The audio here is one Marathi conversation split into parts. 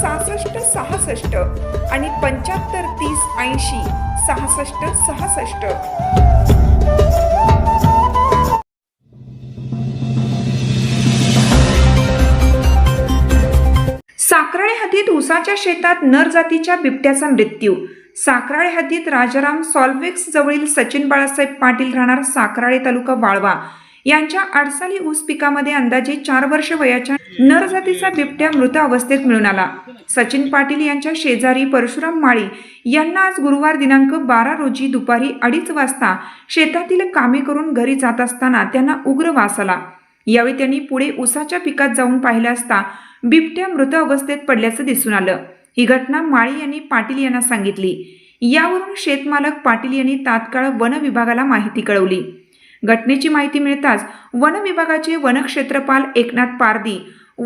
सहासष्ट सहासष्ट आणि पंच्याहत्तर तीस ऐंशी सहासष्ट सहासष्ट. साखराळे हद्दीत उसाच्या शेतात नर जातीच्या बिबट्याचा मृत्यू. साखराळे हद्दीत राजाराम सॉल्वेक्स जवळील सचिन बाळासाहेब पाटील राहणार साखराळे तालुका वाळवा. यांच्या आडसाली ऊस पिकामध्ये अंदाजे चार वर्ष वयाच्या नर जातीचा बिबट्या मृत अवस्थेत मिळून आला. सचिन पाटील यांच्या शेजारी परशुराम माळी यांना आज गुरुवार दिनांक बारा रोजी दुपारी अडीच वाजता शेतातील कामे करून घरी जात असताना त्यांना उग्र वास आला. यावेळी त्यांनी पुढे उसाच्या पिकात जाऊन पाहिलं असता बिबट्या मृत अवस्थेत पडल्याचं दिसून आलं. ही घटना माळी यांनी पाटील यांना सांगितली. यावरून शेतमालक पाटील यांनी तात्काळ वन विभागाला माहिती कळवली. घटनेची माहिती मिळताच वन विभागाचे वनक्षेत्रपाल एकनाथ पारदी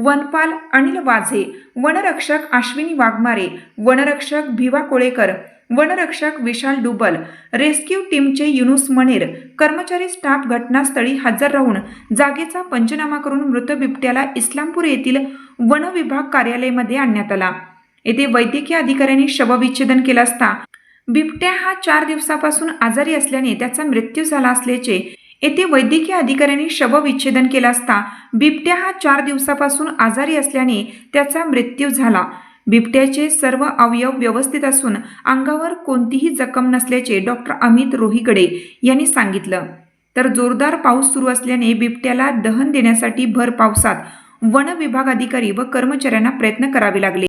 वनपाल अनिल वाझे वनरक्षक अश्विनी वाघमारे वनरक्षक भिवा कोळेकर वनरक्षक विशाल डुबल रेस्क्यू टीमचे युनुस मनेर कर्मचारी स्टाफ घटनास्थळी हजर राहून जागेचा पंचनामा करून मृत बिबट्याला इस्लामपूर येथील वन विभाग कार्यालयामध्ये आणण्यात आला. येथे वैद्यकीय अधिकाऱ्यांनी शवविच्छेदन केलं असता बिबट्या हा चार दिवसापासून आजारी असल्याने त्याचा मृत्यू झाला असल्याचे येथे वैद्यकीय अधिकाऱ्यांनी शवविच्छेदन केला असता बिबट्या हा चार दिवसापासून आजारी असल्याने त्याचा मृत्यू झाला. बिबट्याचे सर्व अवयव व्यवस्थित असून अंगावर कोणतीही जखम नसल्याचे डॉक्टर अमित रोहिगडे यांनी सांगितलं. तर जोरदार पाऊस सुरू असल्याने बिबट्याला दहन देण्यासाठी भर पावसात वन विभाग अधिकारी व कर्मचाऱ्यांना प्रयत्न करावे लागले.